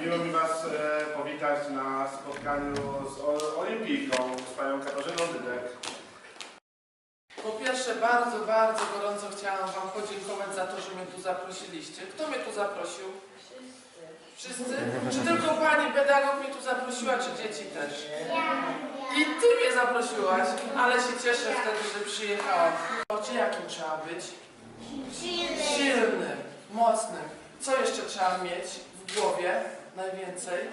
Miło mi Was e, powitać na spotkaniu z o, olimpijką, z Panią Katarzyną Dydek. Po pierwsze, bardzo, bardzo gorąco chciałam Wam podziękować za to, że mnie tu zaprosiliście. Kto mnie tu zaprosił? Wszyscy? Czy tylko Pani pedagog mnie tu zaprosiła, czy dzieci też? I Ty mnie zaprosiłaś, ale się cieszę wtedy, że przyjechałam. Ocie jakim trzeba być? Silnym, mocnym. Co jeszcze trzeba mieć w głowie najwięcej?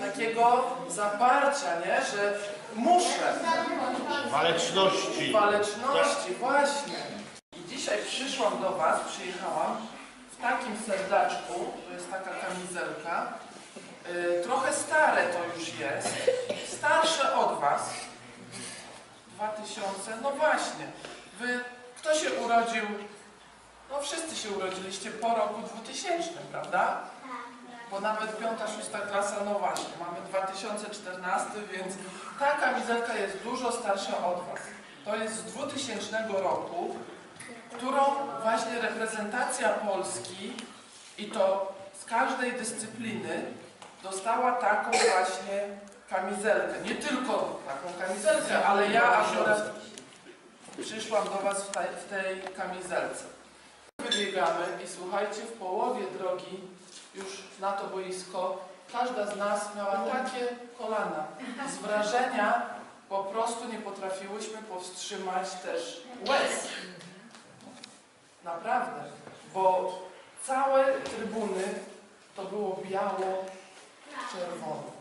Takiego zaparcia, nie? Że muszę. Waleczności. Waleczności, właśnie. I dzisiaj przyszłam do Was, przyjechałam w takim serdaczku, to jest taka kamizelka. Y, trochę stare to już jest, starsze od Was. 2000, no właśnie. Wy, kto się urodził? No wszyscy się urodziliście po roku 2000, prawda? Bo nawet piąta, szósta klasa, no właśnie, mamy 2014, więc ta kamizelka jest dużo starsza od Was. To jest z 2000 roku, którą właśnie reprezentacja Polski i to z każdej dyscypliny dostała taką właśnie kamizelkę. Nie tylko taką kamizelkę, ale ja akurat przyszłam do Was w tej, w tej kamizelce. Wybiegamy i słuchajcie, w połowie drogi już na to boisko każda z nas miała takie kolana. Z wrażenia po prostu nie potrafiłyśmy powstrzymać też łez. Naprawdę. Bo całe trybuny to było biało-czerwone.